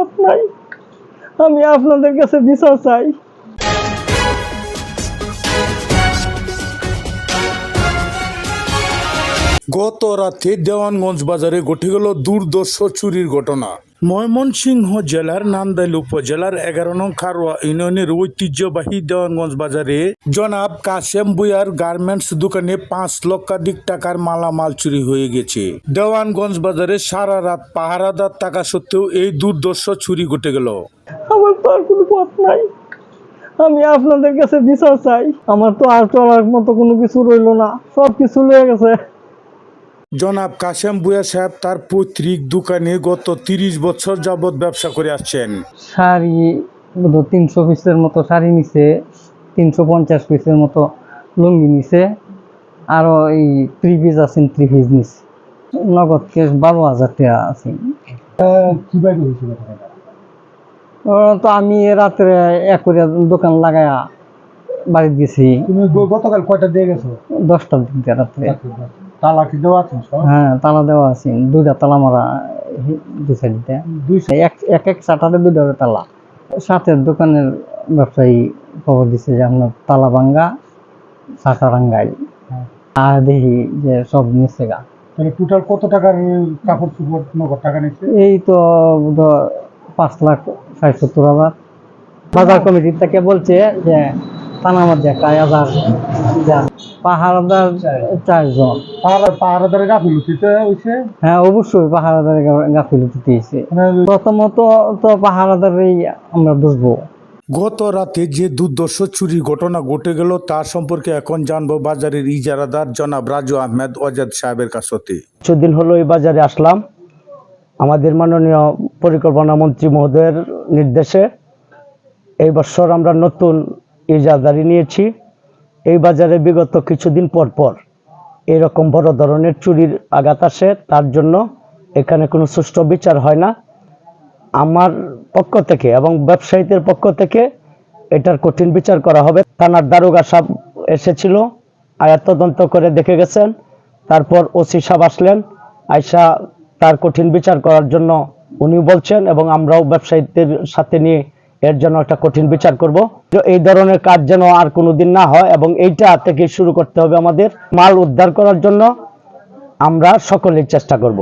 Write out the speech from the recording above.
পথ নাই। আমি আপনাদের কাছে বিচার চাই। গত রাতে দেওয়ানগঞ্জ বাজারে ঘটে গেল দুর্দশ চুরির ঘটনা। ময়মনসিংহ জেলার নান্দাইল উপজেলার এগারো নং খারোয়া ইউনিয়নের ঐতিহ্যবাহী দেওয়ানগঞ্জ বাজারে জনাব কাশেম বুয়ার গার্মেন্টস দোকানে পাঁচ লক্ষাধিক টাকার মালামাল চুরি হয়ে গেছে। দেওয়ানগঞ্জ বাজারে সারা রাত পাহারাদার টাকা সত্ত্বেও এই দুর্দর্শ চুরি ঘটে গেল। আমার তো আর কোনো পথ নাই। আমি আপনাদের কাছে বিচার চাই। আমার তো আর চলার মতো কোনো কিছু রইল না। সব কিছু লয়ে গেছে। জনাব কাশেম বুয়া সাহেব তার পৈতৃক দোকানে গত তিরিশ বছর যাবৎ ব্যবসা করে আসছেন। শাড়ি তিনশো পিসের মতো শাড়ি নিছে তিনশো পঞ্চাশ পিসের মতো লুঙ্গি নিছে আরও এই থ্রি পিস আছেন থ্রি পিস নিছে। নগদ কেস বারো হাজার টাকা আছে? তো আমি রাত্রে এক করে দোকান লাগায়া বাড়ি গেছি তুমি গতকাল কয়টা দিয়ে গেছো? দশটার দিকে রাত্রে। তালা কি দেওয়া আছে হ্যাঁ তালা দেওয়া আছে। দুইটা তালা মারা হি- দু সাইডে দুই এক এক এক চাটাতে দুইটা তালা। সাথে দোকানের ব্যবসায়ী খবর দিছে যে আপনার তালা ভাঙ্গা চাটা রাঙ্গাই হ্যাঁ। আর দেখি যে সব নিচ্ছে গা। তাহলে টোটাল কত টাকার কাপড় চোপড় নগদ টাকা নিচ্ছে এই তো বোধহয় পাঁচ লাখ ষাট সত্তর হাজার। বাজার কমিটির থেকে বলছে যে থানার মধ্যে একটা হাজার যান পাহাড়দার চারজন। পাহাড়াদারে গাফিলতিতে হয়েছে হ্যাঁ অবশ্যই পাহাড়াদার গাফিলতি দিয়েছে মানে প্রথমত তো পাহাড়াদারেই আমরা বুঝব গত রাতে যে দুর্দর্শ চুরির ঘটনা ঘটে গেল তার সম্পর্কে এখন জানব বাজারের ইজারাদার জনাব রাজু আহমেদ ওয়াজাদ সাহেবের কাছ হতে কিছুদিন হলো এই বাজারে আসলাম। আমাদের মাননীয় পরিকল্পনা মন্ত্রী মহোদয়ের নির্দেশে এই বছর আমরা নতুন ইজাদারি নিয়েছি। এই বাজারে বিগত কিছুদিন পর পর এরকম বড় ধরনের চুরির আঘাত আসে, তার জন্য এখানে কোনো সুষ্ঠু বিচার হয় না। আমার পক্ষ থেকে এবং ব্যবসায়ীদের পক্ষ থেকে এটার কঠিন বিচার করা হবে। থানার দারোগা সাহেব এসেছিল, আয়াত তদন্ত করে দেখে গেছেন। তারপর ওসি সাহেব আসলেন আয়সা তার কঠিন বিচার করার জন্য উনি বলছেন এবং আমরাও ব্যবসায়ীদের সাথে নিয়ে এর জন্য একটা কঠিন বিচার করব। এই ধরনের কাজ যেন আর কোনোদিন না হয় এবং এইটা থেকে শুরু করতে হবে আমাদের। মাল উদ্ধার করার জন্য আমরা সকলেই চেষ্টা করব।